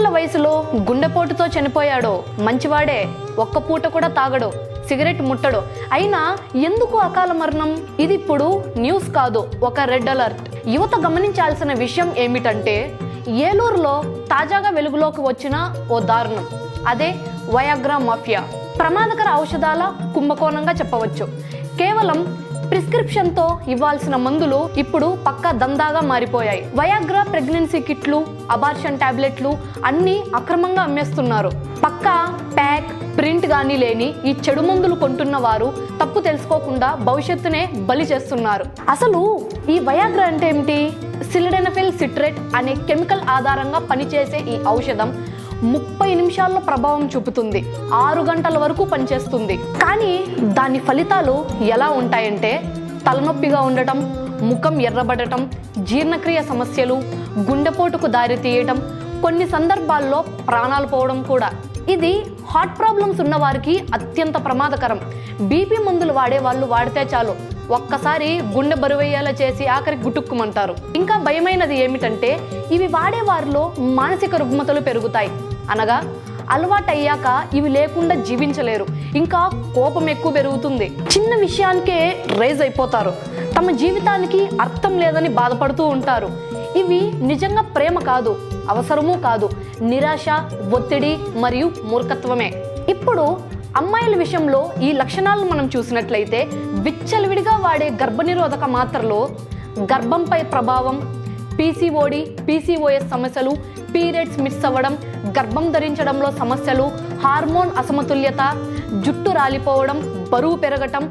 ఏళ్ళ వయసులో గుండెపోటుతో చనిపోయాడో మంచివాడే ఒక్క పూట కూడా తాగడు సిగరెట్ ముట్టడు. అయినా ఎందుకు అకాల మరణం? ఇది ఇప్పుడు న్యూస్ కాదు ఒక రెడ్ అలర్ట్. యువత గమనించాల్సిన విషయం ఏమిటంటే ఏలూరులో తాజాగా వెలుగులోకి వచ్చిన ఓ దారుణం. అదే వయాగ్రా మాఫియా. ప్రమాదకర ఔషధాల కుంభకోణంగా చెప్పవచ్చు. కేవలం ప్రిస్క్రిప్షన్తో ఇవ్వాల్సిన మందులు ఇప్పుడు పక్క దందాగా మారిపోయాయి. వయాగ్రా ప్రెగ్నెన్సీ కిట్లు అబార్షన్ టాబ్లెట్లు అన్నీ అక్రమంగా అమ్మేస్తున్నారు. పక్క ప్యాక్ ప్రింట్ కానీ లేని ఈ చెడు మందులు కొంటున్న వారు తప్పు తెలుసుకోకుండా భవిష్యత్తునే బలి చేస్తున్నారు. అసలు ఈ వయాగ్రా అంటే ఏమిటి? సిలిడెనఫిల్ సిట్రేట్ అనే కెమికల్ ఆధారంగా పనిచేసే ఈ ఔషధం ముప్పై నిమిషాల్లో ప్రభావం చూపుతుంది. ఆరు గంటల వరకు పనిచేస్తుంది. కానీ దాని ఫలితాలు ఎలా ఉంటాయంటే తలనొప్పిగా ఉండటం ముఖం ఎర్రబడటం జీర్ణక్రియ సమస్యలు గుండెపోటుకు దారి తీయటం కొన్ని సందర్భాల్లో ప్రాణాలు పోవడం కూడా. ఇది హార్ట్ ప్రాబ్లమ్స్ ఉన్న వారికి అత్యంత ప్రమాదకరం. బీపీ మందులు వాడే వాళ్ళు వాడితే చాలు. ఒక్కసారి గుండె బరువయ్యేలా చేసి ఆఖరి గుటుక్కుమంటారు. ఇంకా భయమైనది ఏమిటంటే ఇవి వాడేవారిలో మానసిక రుగ్మతలు పెరుగుతాయి. అనగా అలవాటయ్యాక ఇవి లేకుండా జీవించలేరు. ఇంకా కోపం ఎక్కువ పెరుగుతుంది. చిన్న విషయానికే రైజ్ అయిపోతారు. తమ జీవితానికి అర్థం లేదని బాధపడుతూ ఉంటారు. ఇవి నిజంగా ప్రేమ కాదు అవసరమూ కాదు. నిరాశ ఒత్తిడి మరియు మూర్ఖత్వమే. ఇప్పుడు అమ్మాయిల విషయంలో ఈ లక్షణాలను మనం చూసినట్లయితే విచ్చలవిడిగా వాడే గర్భనిరోధక మాత్రలో గర్భంపై ప్రభావం పీసీఓడి పీసీఓఎస్ సమస్యలు పీరియడ్స్ మిస్ అవ్వడం గర్భం ధరించడంలో సమస్యలు హార్మోన్ అసమతుల్యత జుట్టు రాలిపోవడం బరువు పెరగటం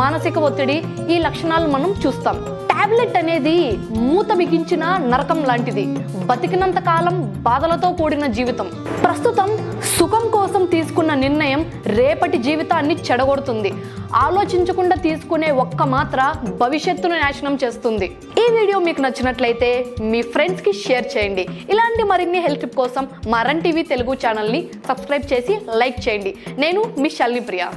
మానసిక ఒత్తిడి ఈ లక్షణాలు మనం చూస్తాం. టాబ్లెట్ అనేది మూత బిగించిన నరకం లాంటిది. బతికినంత కాలం బాధలతో కూడిన జీవితం. ప్రస్తుతం సుఖం కోసం నిర్ణయం రేపటి జీవితాన్ని చెడగొడుతుంది. ఆలోచించకుండా తీసుకునే ఒక్క మాత్ర భవిష్యత్తును నాశనం చేస్తుంది. ఈ వీడియో మీకు నచ్చినట్లయితే మీ ఫ్రెండ్స్కి షేర్ చేయండి. ఇలాంటి మరిన్ని హెల్త్ టిప్ కోసం మరన్ టీవీ తెలుగు ఛానల్ని సబ్స్క్రైబ్ చేసి లైక్ చేయండి. నేను మీ షల్ని ప్రియా